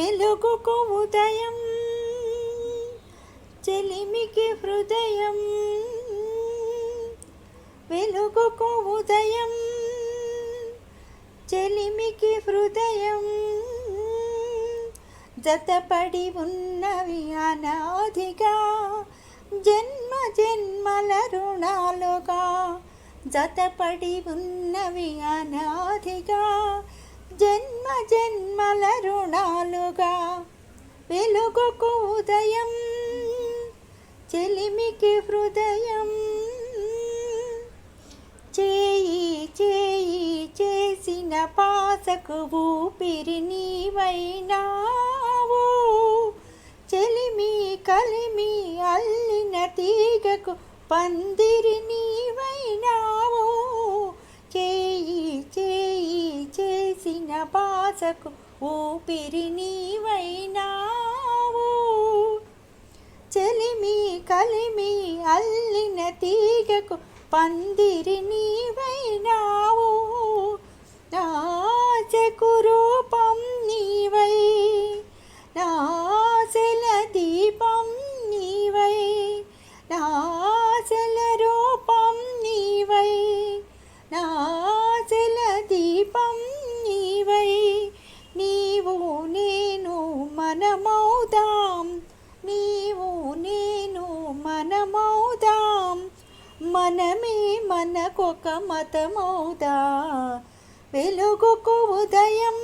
వెలుగుకు ఉదయం చెలిమికి హృదయం. వెలుగుకు ఉదయం చెలిమికి హృదయం. జతపడి ఉన్నవి అనాదిగా జన్మ జన్మల రుణాలుగా. జతపడి ఉన్నవి అనాదిగా జన్మ జన్మల రుణాలుగా వెలుగుకు ఉదయం చెలిమికి హృదయం. చేయి చేయి చేసిన పాసకు ఊపిరి నీవైనావు. చెలిమి కలిమి అల్లిన తీగకు పందిరిని పాసకు ఊపిరి నీవైనావు. చెలిమి కలిమి అల్లిన తీగకు పందిరి నీవైనావు. చెకురు మనమౌదాం నీవు నేను మనమౌదాం మనమే మనకొక మతమౌదా వెలుగుకు ఉదయం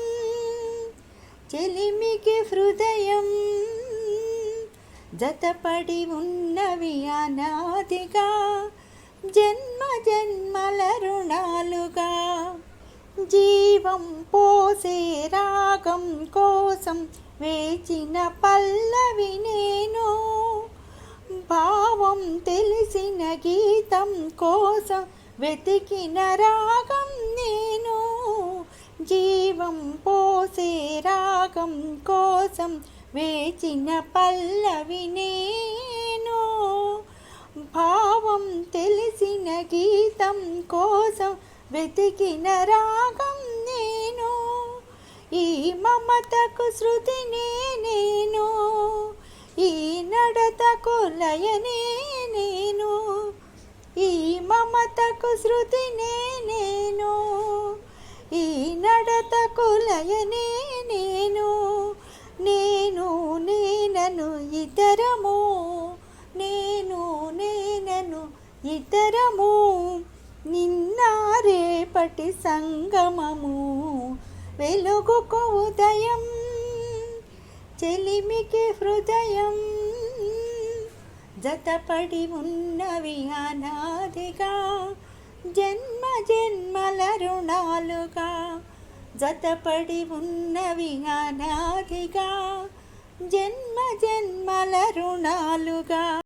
చెలిమికి హృదయం. జతపడి ఉన్నవి అనాదిగా జన్మ జన్మల రుణాలుగా. జీవం పోసేరా రాగం కోసం వేచిన పల్లవి నేను. భావం తెలిసిన గీతం కోసం వెతికిన రాగం నేను. జీవం పోసే రాగం కోసం వేచిన పల్లవి నేను. భావం తెలిసిన గీతం కోసం వెతికిన రాగం ఈ మమతకు శృతినే నేను ఈ నడతకు లయనే నేను ఈ మమతకు శృతినే నేను ఈ నడతకు లయనే నేను నేను నేనను ఇతరము. నేను నేనను ఇతరము. నిన్న రేపటి సంగమము. వెలుగుకు ఉదయం చెలిమికి హృదయం. జతపడి ఉన్నవి అనాదిగా జన్మ జన్మల రుణాలుగా. జతపడి ఉన్నవి అనాదిగా జన్మ జన్మల రుణాలుగా.